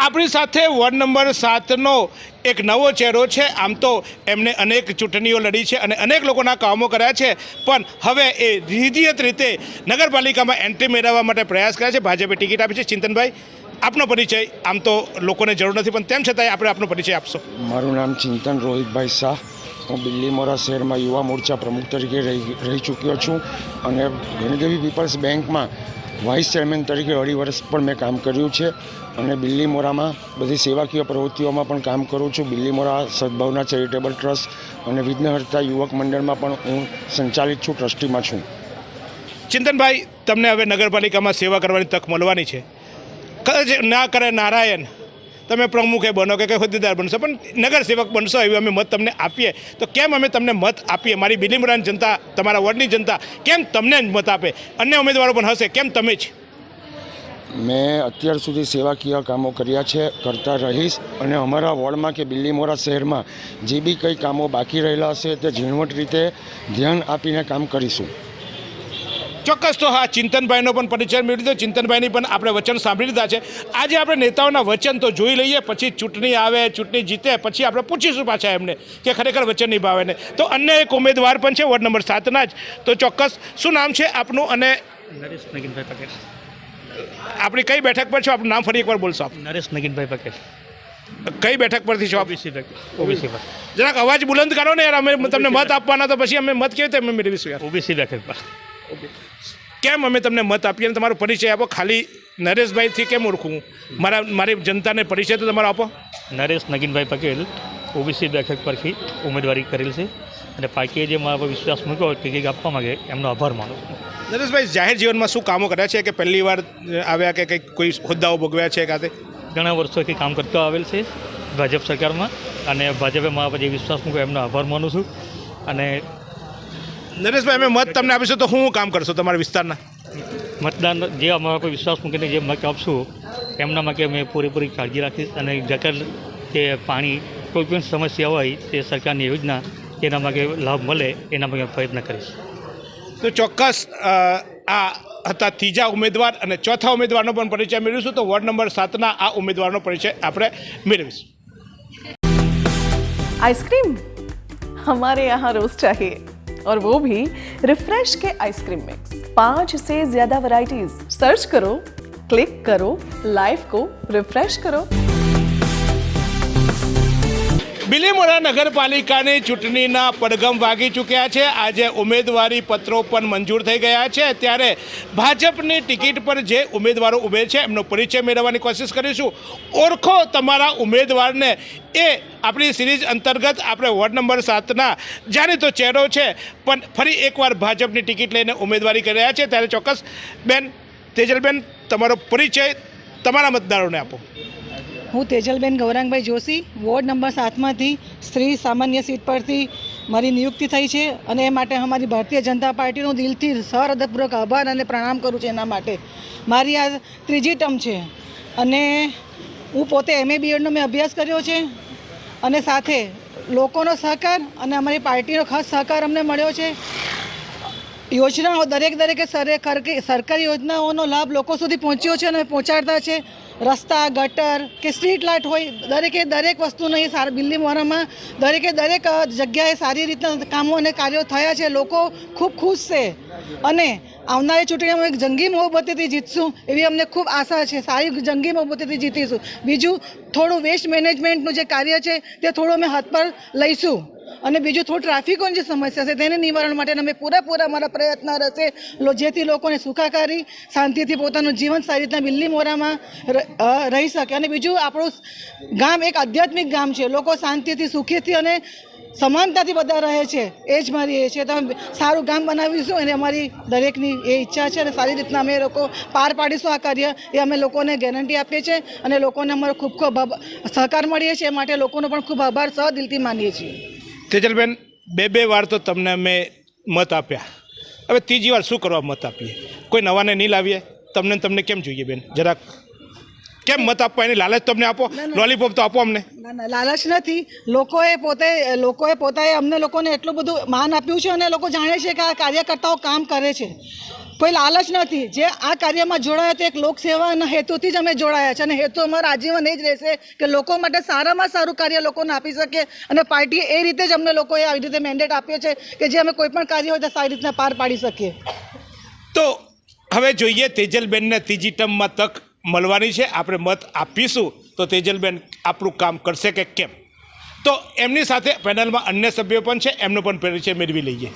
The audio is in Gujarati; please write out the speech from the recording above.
આપણી સાથે વોર્ડ નંબર સાતનો એક નવો ચહેરો છે. આમ તો એમને અનેક ચૂંટણીઓ લડી છે અને અનેક લોકોના કામો કર્યા છે. પણ હવે એ રીધિયત રીતે નગરપાલિકામાં એન્ટ્રી મેળવવા માટે પ્રયાસ કર્યા છે. ભાજપે ટિકિટ આપી છે. ચિંતનભાઈ, આપનો પરિચય, આમ તો લોકોને જરૂર નથી, પણ તેમ છતાંય આપણે આપનો પરિચય આપશો. મારું નામ ચિંતન રોહિતભાઈ શાહ. હું બિલ્લીમોરા શહેરમાં યુવા મોરચા પ્રમુખ તરીકે રહી રહી ચૂક્યો છું અને ગણદેવી પીપલ્સ બેંકમાં વાઇસ ચેરમેન તરીકે અઢી વર્ષ પણ મેં કામ કર્યું છે અને બિલ્લીમોરામાં બધી સેવાકીય પ્રવૃત્તિઓમાં પણ કામ કરું છું. બિલ્લીમોરા સદભાવના ચેરિટેબલ ટ્રસ્ટ અને વિઘ્નહર્તા યુવક મંડળમાં પણ હું સંચાલિત છું, ટ્રસ્ટીમાં છું. ચિંતનભાઈ, તમને હવે નગરપાલિકામાં સેવા કરવાની તક મળવાની છે. ના કરે નારાયણ તમે પ્રમુખે બનો કે કંઈ હોદ્દેદાર બનશો, પણ નગર સેવક બનશો એવી અમે મત તમને આપીએ. તો કેમ અમે તમને મત આપીએ? મારી બિલીમરાન જનતા, તમારા વોર્ડની જનતા, કેમ તમને જ મત આપે? અન્ય ઉમેદવારો પણ હશે, કેમ તમે જ? મેં અત્યાર સુધી સેવાકીય કામો કર્યા છે, કરતા રહીશ. અને અમારા વોર્ડમાં કે બિલ્લીમોરા શહેરમાં જે બી કંઈ કામો બાકી રહેલા હશે તે ઝીણવટ રીતે ધ્યાન આપીને કામ કરીશું. ચોક્કસ તો હા ચિંતનભાઈનો પણ પરિચય મેળવી દીધો. ચિંતનભાઈની પણ આપણે વચન સાંભળી લીધા છે. આજે આપણે નેતાઓના વચન તો જોઈ લઈએ પછી ચૂંટણી આવે ચૂંટણી જીતે પછી આપણે પૂછીશું પાછા એમને કે ખરેખર વચન નિભાવે ને તો અન્ય એક ઉમેદવાર પણ છે વોર્ડ નંબર સાતના જ. તો ચોક્કસ શું નામ છે આપનું અને નરેશ નગીનભાઈ પટેલ. આપણી કઈ બેઠક પર છો? આપનું નામ ફરી એકવાર બોલશો આપ. નરેશ નગીનભાઈ પટેલ. કઈ બેઠક પરથી છો આપ? ઓબીસી પર. જરાક અવાજ બુલંદ કરો ને યાર અમે તમને મત આપવાના તો પછી અમે મત કેવી રીતે અમે મેળવીશું યાર? ઓબીસી બેઠક પર. કેમ અમે તમને મત આપીએ અને તમારો પરિચય આપો? ખાલી નરેશભાઈથી કેમ ઓળખું મારા મારી જનતાને પરિચય તો તમારો આપો. નરેશ નગીનભાઈ પટેલ ઓબીસી બેઠક પરથી ઉમેદવારી કરેલ છે. અને પાર્ટીએ જે મારા પર વિશ્વાસ મૂક્યો ટિકિટ આપવા માંગે એમનો આભાર માનું છું. નરેશભાઈ જાહેર જીવનમાં શું કામો કર્યા છે કે પહેલી વાર આવ્યા કે કંઈક કોઈ હોદ્દાઓ ભોગવ્યા છે કાતે? ઘણા વર્ષોથી કામ કરતો આવેલ છે ભાજપ સરકારમાં. અને ભાજપે મારા પર જે વિશ્વાસ મૂક્યો એમનો આભાર માનું છું. અને નરેશભાઈ અમે મત તમને આપીશું તો શું કામ કરશો તમારા વિસ્તારના? મતદાન જે અમારા પર વિશ્વાસ મૂકીને જે મત આપશું એમનામાં માટે અમે પૂરેપૂરી કાળજી રાખીશ અને જકર કે પાણી કોઈ પણ સમસ્યા હોય તે સરકારની યોજના એના માટે લાભ મળે એના માટે પ્રયત્ન કરીશ. તો ચોક્કસ આ હતા ત્રીજા ઉમેદવાર અને ચોથા ઉમેદવારનો પણ પરિચય મેળવીશું તો વોર્ડ નંબર સાતના આ ઉમેદવારનો પરિચય આપણે મેળવીશું. આઈસ્ક્રીમ અમારે યહાં રોજ ચાહીએ और वो भी रिफ्रेश के आइसक्रीम मिक्स पांच से ज्यादा वैरायटीज सर्च करो क्लिक करो लाइफ को रिफ्रेश करो બિલીમોરા નગરપાલિકાની ચૂંટણીના પડઘમ વાગી ચૂક્યા છે. આજે ઉમેદવારી પત્રો પણ મંજૂર થઈ ગયા છે. ત્યારે ભાજપની ટિકિટ પર જે ઉમેદવારો ઉભે છે, એમનો પરિચય મેળવવાની કોશિશ કરીશું. ઓળખો તમારા ઉમેદવારને. એ આપણી સિરીઝ અંતર્ગત આપણે વોર્ડ નંબર સાતના જાણીતો ચહેરો છે. પણ ફરી એકવાર ભાજપની ટિકિટ લઈને ઉમેદવારી કરી રહ્યા છે. ત્યારે ચોક્કસ બેન, તેજલબેન, તમારો પરિચય તમારા મતદારોને આપો. હું તેજલબેન ગૌરાંગભાઈ જોશી, વોર્ડ નંબર સાતમાંથી સ્ત્રી સામાન્ય સીટ પરથી મારી નિયુક્તિ થઈ છે અને એ માટે અમારી ભારતીય જનતા પાર્ટીનો દિલથી સહૃદયપૂર્વક આભાર અને પ્રણામ કરું છું એના માટે. મારી આ ત્રીજી ટર્મ છે અને હું પોતે એમએ બીએડનો મેં અભ્યાસ કર્યો છે અને સાથે લોકોનો સહકાર અને અમારી પાર્ટીનો ખાસ સહકાર અમને મળ્યો છે. યોજનાઓ દરેક દરેકે સરકારી યોજનાઓનો લાભ લોકો સુધી પહોંચ્યો છે અને પહોંચાડતા છે. રસ્તા, ગટર કે સ્ટ્રીટ લાઇટ હોય, દરેકે દરેક વસ્તુનો સારા બિલ્લીમોરામાં દરેકે દરેક જગ્યાએ સારી રીતના કામો અને કાર્યો થયા છે. લોકો ખૂબ ખુશ છે. અને આવનારી ચૂંટણીમાં એક જંગી બહુમતીથી જીતશું એવી અમને ખૂબ આશા છે. સારી જંગી બહુમતીથી જીતીશું. બીજું, થોડું વેસ્ટ મેનેજમેન્ટનું જે કાર્ય છે, તે થોડું અમે હાથ પર લઈશું. અને બીજું થોડું ટ્રાફિકોની જે સમસ્યા છે, તેને નિવારણ માટે અમે પૂરેપૂરા અમારા પ્રયત્ન રહેશે. જેથી લોકોને સુખાકારી, શાંતિથી પોતાનું જીવન સારી રીતના બિલ્લી મોરામાં રહી શકે. અને બીજું, આપણું ગામ એક આધ્યાત્મિક ગામ છે. લોકો શાંતિથી, સુખીથી અને સમાનતાથી બધા રહે છે. એ જ મારી એ છે. તો સારું ગામ બનાવીશું અને અમારી દરેકની એ ઈચ્છા છે અને સારી રીતના અમે લોકો પાર પાડીશું આ કાર્ય. એ અમે લોકોને ગેરંટી આપીએ છીએ અને લોકોને અમારો ખૂબ ખૂબ સહકાર મળીએ છીએ. એ માટે લોકોનો પણ ખૂબ આભાર સહ દિલથી માનીએ છીએ. તેજલબેન બે બે વાર તો તમને અમે મત આપ્યા. હવે ત્રીજી વાર શું કરવા મત આપીએ? કોઈ નવાને નહીં લાવીએ? તમને તમને કેમ જોઈએ બેન? જરાક કેમ મત આપવા? એની લાલચ તમને આપો. લોલીપોપ તો આપો અમને. લાલચ નથી. લોકોએ પોતે લોકોએ પોતાએ અમને લોકોને એટલું બધું માન આપ્યું છે અને લોકો જાણે છે કે આ કાર્યકર્તાઓ કામ કરે છે. કોઈ લાલચ નથી. જે આ કાર્યમાં જોડાયા તે એક લોકસેવાના હેતુથી જ અમે જોડાયા છે અને હેતુ અમારા આજીવન એ જ રહેશે કે લોકો માટે સારામાં સારું કાર્ય લોકોને આપી શકે અને પાર્ટીએ એ રીતે જ અમને લોકોએ આવી રીતે મેન્ડેટ આપ્યો છે કે જે અમે કોઈ પણ કાર્ય હોય તો સારી રીતના પાર પાડી શકીએ. તો હવે જોઈએ તેજલબેનને ત્રીજી ટર્મમાં તક મળવાની છે. આપણે મત આપીશું તો તેજલબેન આપણું કામ કરશે કે કેમ? તો એમની સાથે પેનલમાં અન્ય સભ્યો પણ છે. એમનો પણ પરિચય મેળવી લઈએ.